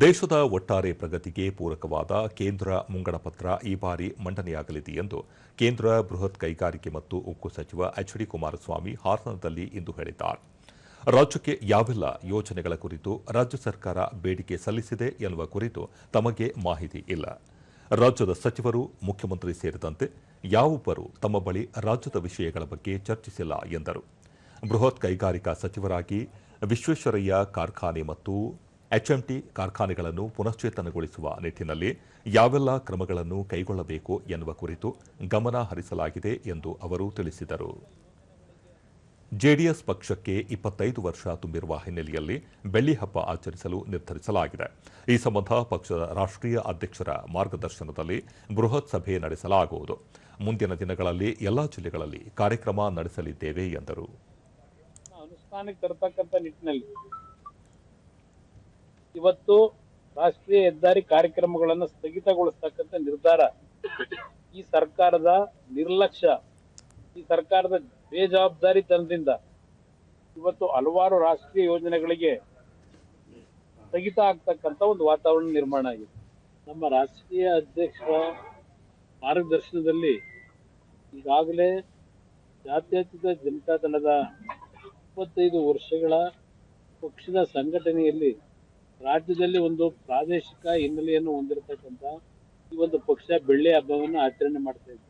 ದೇಶದ ಒಟ್ಟಾರೆ ಪ್ರಗತಿಗೆ ಪೂರಕವಾದ ಕೇಂದ್ರ ಮುಂಗಡಪತ್ರ ಈ ಬಾರಿ ಮಂಡನೆಯಾಗಲಿದೆ ಎಂದು ಕೇಂದ್ರ ಬೃಹತ್ ಕೈಗಾರಿಕೆ ಮತ್ತು ಉಕ್ಕು ಸಚಿವ ಎಚ್ ಡಿ ಕುಮಾರಸ್ವಾಮಿ ಹಾಸನದಲ್ಲಿ ಇಂದು ಹೇಳಿದ್ದಾರೆ. ರಾಜ್ಯಕ್ಕೆ ಯಾವೆಲ್ಲ ಯೋಜನೆಗಳ ಕುರಿತು ರಾಜ್ಯ ಸರ್ಕಾರ ಬೇಡಿಕೆ ಸಲ್ಲಿಸಿದೆ ಎನ್ನುವ ಕುರಿತು ತಮಗೆ ಮಾಹಿತಿ ಇಲ್ಲ. ರಾಜ್ಯದ ಸಚಿವರು, ಮುಖ್ಯಮಂತ್ರಿ ಸೇರಿದಂತೆ ಯಾವೊಬ್ಬರು ತಮ್ಮ ಬಳಿ ರಾಜ್ಯದ ವಿಷಯಗಳ ಬಗ್ಗೆ ಚರ್ಚಿಸಿಲ್ಲ ಎಂದರು. ಬೃಹತ್ ಕೈಗಾರಿಕಾ ಸಚಿವರಾಗಿ ವಿಶ್ವೇಶ್ವರಯ್ಯ ಕಾರ್ಖಾನೆ ಮತ್ತು ಎಚ್ಎಂಟಿ ಕಾರ್ಖಾನೆಗಳನ್ನು ಪುನಶ್ಚೇತನಗೊಳಿಸುವ ನಿಟ್ಟಿನಲ್ಲಿ ಯಾವೆಲ್ಲ ಕ್ರಮಗಳನ್ನು ಕೈಗೊಳ್ಳಬೇಕು ಎನ್ನುವ ಕುರಿತು ಗಮನ ಹರಿಸಲಾಗಿದೆ ಎಂದು ಅವರು ತಿಳಿಸಿದರು. ಜೆಡಿಎಸ್ ಪಕ್ಷಕ್ಕೆ ಇಪ್ಪತ್ತೈದು ವರ್ಷ ತುಂಬಿರುವ ಹಿನ್ನೆಲೆಯಲ್ಲಿ ಬೆಳ್ಳಿಹಬ್ಬ ಆಚರಿಸಲು ನಿರ್ಧರಿಸಲಾಗಿದೆ. ಈ ಸಂಬಂಧ ಪಕ್ಷದ ರಾಷ್ಟ್ರೀಯ ಅಧ್ಯಕ್ಷರ ಮಾರ್ಗದರ್ಶನದಲ್ಲಿ ಬೃಹತ್ ಸಭೆ ನಡೆಸಲಾಗುವುದು. ಮುಂದಿನ ದಿನಗಳಲ್ಲಿ ಎಲ್ಲಾ ಜಿಲ್ಲೆಗಳಲ್ಲಿ ಕಾರ್ಯಕ್ರಮ ನಡೆಸಲಿದ್ದೇವೆ ಎಂದರು. ಇವತ್ತು ರಾಷ್ಟ್ರೀಯ ಹೆದ್ದಾರಿ ಕಾರ್ಯಕ್ರಮಗಳನ್ನು ಸ್ಥಗಿತಗೊಳಿಸ್ತಕ್ಕಂಥ ನಿರ್ಧಾರ. ಈ ಸರ್ಕಾರದ ನಿರ್ಲಕ್ಷ್ಯ, ಈ ಸರ್ಕಾರದ ಬೇಜವಾಬ್ದಾರಿತನದಿಂದ ಇವತ್ತು ಹಲವಾರು ರಾಷ್ಟ್ರೀಯ ಯೋಜನೆಗಳಿಗೆ ಸ್ಥಗಿತ ಆಗ್ತಕ್ಕಂಥ ಒಂದು ವಾತಾವರಣ ನಿರ್ಮಾಣ ಆಗಿದೆ. ನಮ್ಮ ರಾಷ್ಟ್ರೀಯ ಅಧ್ಯಕ್ಷರ ಮಾರ್ಗದರ್ಶನದಲ್ಲಿ ಈಗಾಗಲೇ ಜಾತ್ಯತೀತ ಜನತಾ ದಳದ ಇಪ್ಪತ್ತೈದು ವರ್ಷಗಳ ಪಕ್ಷದ ಸಂಘಟನೆಯಲ್ಲಿ ರಾಜ್ಯದಲ್ಲಿ ಒಂದು ಪ್ರಾದೇಶಿಕ ಹಿನ್ನೆಲೆಯನ್ನು ಹೊಂದಿರತಕ್ಕಂಥ ಈ ಒಂದು ಪಕ್ಷ ಬೆಳ್ಳಿ ಹಬ್ಬವನ್ನು ಆಚರಣೆ ಮಾಡ್ತಾ ಇದೆ